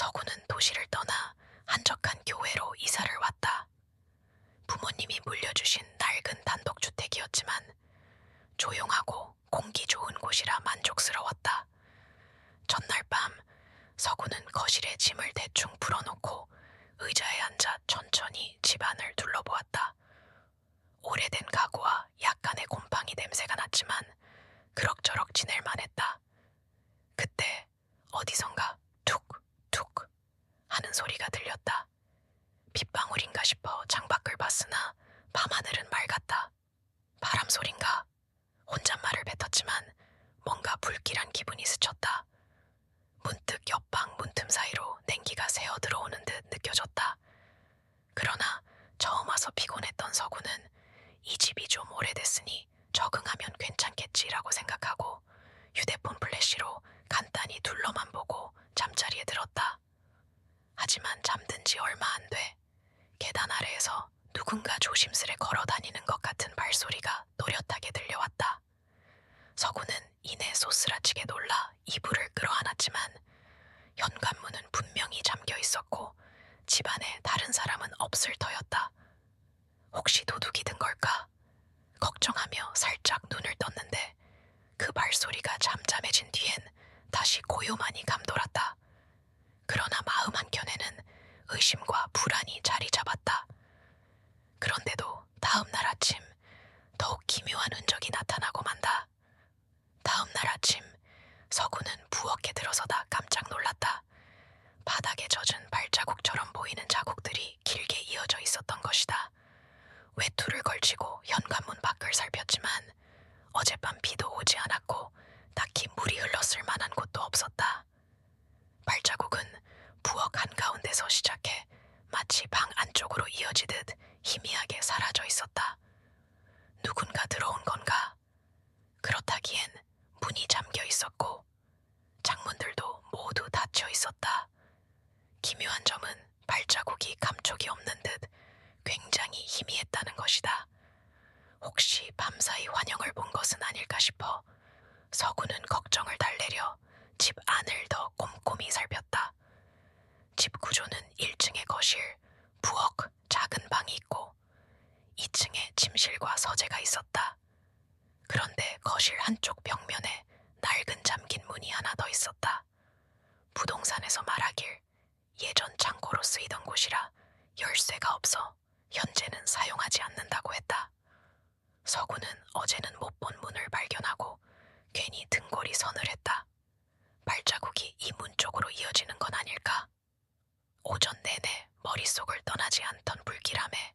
서구는 도시를 떠나 한적한 교회로 이사를 왔다. 부모님이 물려주신 낡은 단독주택이었지만 조용하고 공기 좋은 곳이라 만족스러웠다. 전날 밤 서구는 거실에 짐을 대충 풀어놓고 의자에 앉아 천천히 집안을 둘러보았다. 오래된 가구와 약간의 곰팡이 냄새가 났지만 그럭저럭 지낼 만 했다. 그때 어디선가 툭툭 하는 소리가 들렸다. 빗방울인가 싶어 창밖을 봤으나 밤하늘은 맑았다. 바람 소린가? 혼잣말을 뱉었지만 뭔가 불길한 기분이 스쳤다. 문득 옆방 문틈 사이로 냉기가 새어 들어오는 듯 느껴졌다. 그러나 처음 와서 피곤했던 서구는 이 집이 좀 오래됐으니 적응하면 괜찮겠지라고 생각하고 휴대폰 플래시로 간단히 둘러만 보고 잠자리에 들었다. 하지만 잠든 지 얼마 안 돼. 계단 아래에서 누군가 조심스레 걸어 다니는 것 같은 발소리가 또렷하게 들려왔다. 서구는 이내 소스라치게 놀라 이불을 끌어안았지만 현관문은 분명히 잠겨 있었고 집안에 다른 사람은 없을 터였다. 혹시 도둑이 든 걸까? 걱정하며 살짝 눈을 떴는데 그 발소리가 잠잠해진 뒤엔 다시 고요만이 감돌았다. 그러나 마음 한켠에는 의심과 불안이 자리 잡았다. 그런데도 다음 날 아침 더욱 기묘한 흔적이 나타나고 만다. 다음 날 아침 서구는 부엌에 들어서다 깜짝 놀랐다. 바닥에 젖은 발자국처럼 보이는 자국들이 길게 이어져 있었던 것이다. 외투를 걸치고 현관문 밖을 살폈지만 어젯밤 비도 오지 않았고 딱히 물이 흘렀을 만한 곳도 없었다. 발자국은 부엌 한가운데서 시작해 마치 방 안쪽으로 이어지듯 희미하게 사라져 있었다. 누군가 들어온 건가? 그렇다기엔 문이 잠겨 있었고 창문들도 모두 닫혀 있었다. 기묘한 점은 발자국이 감촉이 없는 듯 굉장히 희미했다는 것이다. 혹시 밤사이 환영을 본 것은 아닐까 싶어 서구는 걱정을 달래려 집 안을 더 꼼꼼히 살폈다. 집 구조는 1층에 거실, 부엌, 작은 방이 있고 2층에 침실과 서재가 있었다. 그런데 거실 한쪽 벽면에 낡은 잠긴 문이 하나 더 있었다. 부동산에서 말하길 예전 창고로 쓰이던 곳이라 열쇠가 없어 현재는 사용하지 않는다고 했다. 서구는 어제는 못 본 문을 발견하고 괜히 등골이 서늘했다. 발자국이 이 문 쪽으로 이어지는 건 아닐까? 오전 내내 머릿속을 떠나지 않던 불길함에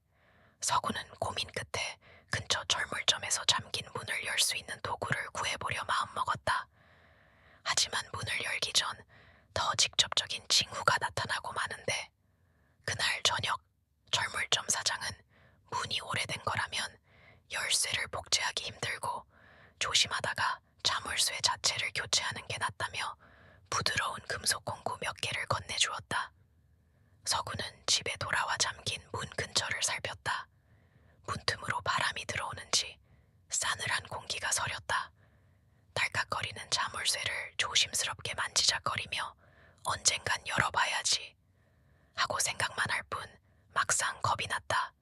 서구는 고민 끝에 근처 철물점에서 잠긴 문을 열 수 있는 도구를 구해보려 마음먹었다. 하지만 문을 열기 전 더 직접적인 징후가 나타나고 마는데 그날 저녁 철물점 사장은 문이 오래된 거라면 열쇠를 복제하기 힘들고 조심하다가 자물쇠 자체를 교체하는 게 낫다며 부드러운 금속 공구 몇 개를 건네주었다. 서구는 집에 돌아와 잠긴 문 근처를 살폈다. 문틈으로 들어오는지 싸늘한 공기가 서렸다. 딸깍거리는 자물쇠를 조심스럽게 만지작거리며 언젠간 열어봐야지 하고 생각만 할 뿐 막상 겁이 났다.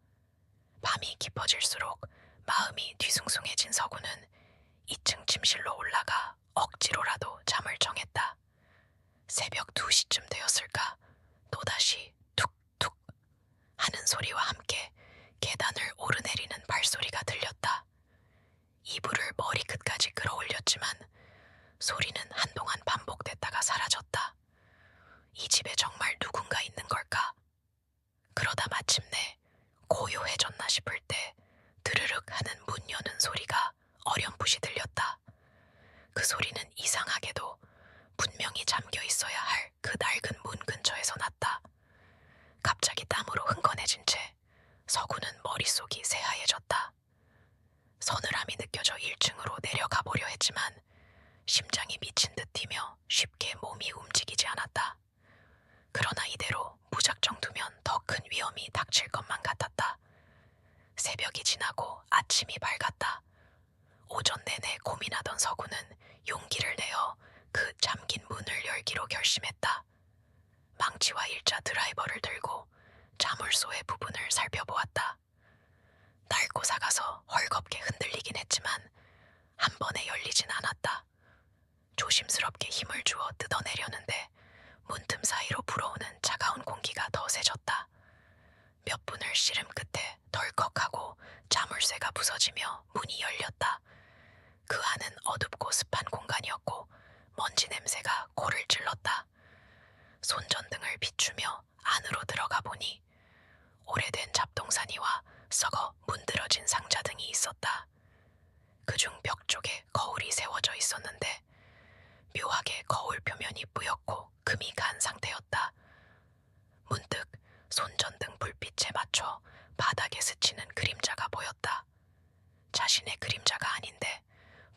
밤이 깊어질수록 마음이 뒤숭숭해진 서구는 2층 침실로 올라가 억지로라도 잠을 정했다. 새벽 2시쯤 되었을까 또다시 툭툭 하는 소리와 함께 계단을 오르내리는 발소리가 들렸다. 이불을 머리 끝까지 끌어올렸지만 소리는 한동안 반복됐다가 사라졌다. 이 집에 정말 누군가 있는 걸까? 그러다 마침내 고요해졌나 싶을 때 드르륵 하는 문 여는 소리가 어렴풋이 들렸다. 그 소리는 이상하게도 분명히 잠겨 있어야 할 그 낡은 문 근처에서 났다. 갑자기 땀으로 흥건해진 채 서구는 머릿속이 새하얘졌다. 서늘함이 느껴져 1층으로 했지만 심장이 미친 듯 뛰며 쉽게 몸이 움직이지 않았다. 그러나 이대로 무작정 두면 더 큰 위험이 닥칠 것만 같았다. 새벽이 지나고 아침이 밝았다. 오전 내내 고민하던 서구는 용기를 내어 그 잠긴 문을 열기로 결심했다. 망 남자 드라이버를 들고 자물쇠의 부분을 살펴보았다. 낡고 작아서 헐겁게 흔들리긴 했지만 한 번에 열리진 않았다. 조심스럽게 힘을 주어 뜯어내려는데 문틈 사이로 불어오는 차가운 공기가 더 세졌다. 몇 분을 씨름 끝에 덜컥하고 자물쇠가 부서지며 문이 열렸다. 그 안은 어둡고 습한 공간이었고 먼지 냄새가 코를 찔렀다. 손전등을 비추며 안으로 들어가 보니 오래된 잡동사니와 썩어 문드러진 상자 등이 있었다. 그중 벽 쪽에 거울이 세워져 있었는데 묘하게 거울 표면이 뿌옇고 금이 간 상태였다. 문득 손전등 불빛에 맞춰 바닥에 스치는 그림자가 보였다. 자신의 그림자가 아닌데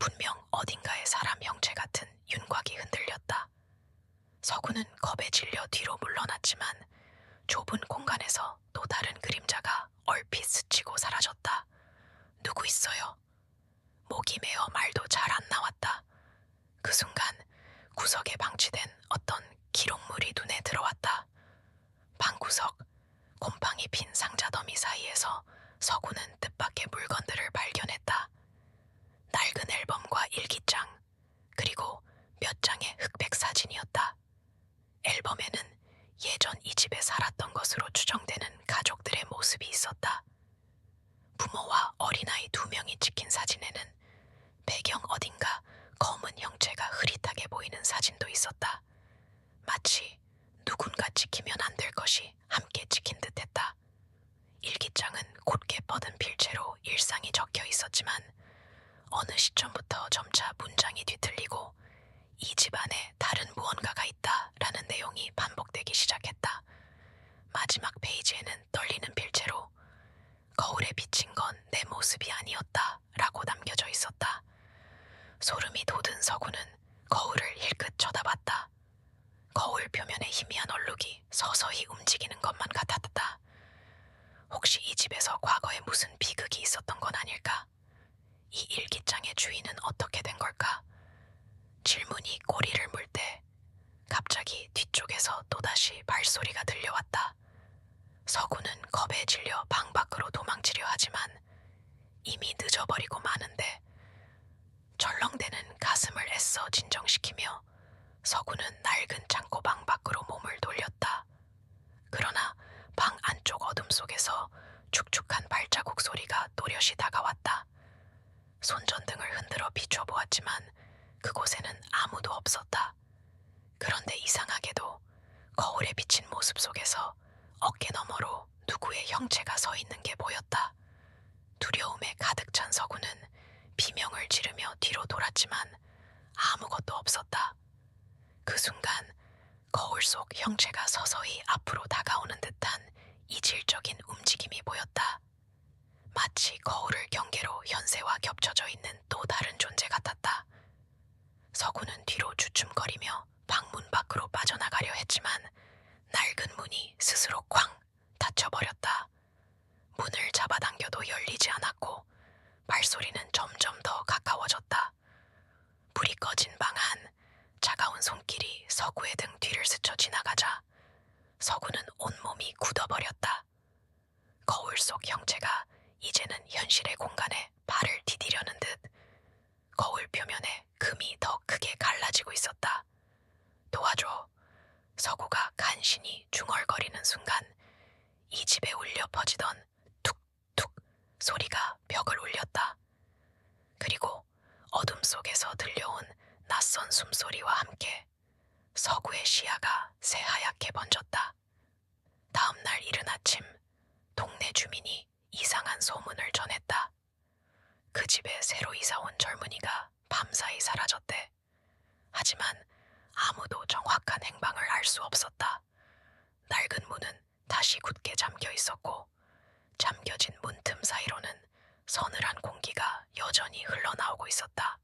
분명 어딘가의 사람 형체 같은 윤곽이 흔들렸다. 서구는 겁에 질려 뒤로 물러났지만 좁은 공간에서 또 다른 그림자가 얼핏 스치고 사라졌다. 누구 있어요? 목이 메어 말도 잘 안 나왔다. 그 순간 구석에 방치된 어떤 기록물이 눈에 들어왔다. 방구석, 곰팡이 핀 상자 더미 사이에서 서구는 뜻밖의 물건들을 발견했다. 낡은 앨범과 일기장, 그리고 몇 장의 흑백 사진이었다. 앨범에는 예전 이 집에 살았던 것으로 추정되는 가족들의 모습이 있었다. 부모와 어린아이 두 명이 찍힌 사진에는 배경 어딘가 검은 형체가 흐릿하게 보이는 사진도 있었다. 마치 누군가 찍히면 안 될 것이 함께 찍힌 듯했다. 일기장은 곧게 뻗은 필체로 일상이 적혀 있었지만 어느 시점부터 점차 문장이 뒤틀리고 이 집 안에 다른 무언가가 있다라는 내용이 반복되기 시작했다. 마지막 페이지에는 떨리는 필체로 거울에 비친 건 내 모습이 아니었다 라고 남겨져 있었다. 소름이 돋은 서구는 거울을 힐끗 쳐다봤다. 거울 표면의 희미한 얼룩이 서서히 움직이는 것만 같았다. 혹시 이 집에서 과거에 무슨 비극이 있었던 건 아닐까? 이 일기장의 주인은 어떻게 된 걸까? 질문이 꼬리를 물 때 갑자기 뒤쪽에서 또다시 발소리가 들려왔다. 서구는 겁에 질려 방 밖으로 도망치려 하지만 이미 늦어버리고 마는데 절렁대는 가슴을 애써 진정시키며 서구는 낡은 창고방 밖으로 몸을 돌렸다. 그러나 방 안쪽 어둠 속에서 축축한 발자국 소리가 또렷이 다가왔다. 손전등을 흔들어 비춰보았지만 그곳에는 아무도 없었다. 그런데 이상하게도 거울에 비친 모습 속에서 어깨 너머로 누구의 형체가 서 있는 게 보였다. 두려움에 가득 찬 서구는 비명을 지르며 뒤로 돌았지만 아무것도 없었다. 그 순간 거울 속 형체가 서서히 앞으로 다가오는 듯한 이질적인 움직임이 보였다. 마치 거울을 경계로 현세와 겹쳐져 있는 또 다른 존재 같았다. 서구는 뒤로 주춤거리며 방문 밖으로 빠져나가려 했지만 낡은 문이 스스로 쾅 닫혀버렸다. 문을 잡아당겨도 열리지 않았고 발소리는 점점 더 가까워졌다. 불이 꺼진 방 안 차가운 손길이 서구의 등 뒤를 스쳐 지나가자 서구는 온몸이 굳어버렸다. 거울 속 형체가 현실의 공간에 발을 디디려는 듯 거울 표면에 금이 더 크게 갈라지고 있었다. 도와줘. 서구가 간신히 중얼거리는 순간 이 집에 울려 퍼지던 툭툭 소리가 벽을 울렸다. 그리고 어둠 속에서 들려온 낯선 숨소리와 함께 서구의 시야가 새하얗게 번졌다. 다음 날 이른 아침 동네 주민이 이상한 소문을 전했다. 그 집에 새로 이사 온 젊은이가 밤사이 사라졌대. 하지만 아무도 정확한 행방을 알 수 없었다. 낡은 문은 다시 굳게 잠겨 있었고 잠겨진 문틈 사이로는 서늘한 공기가 여전히 흘러나오고 있었다.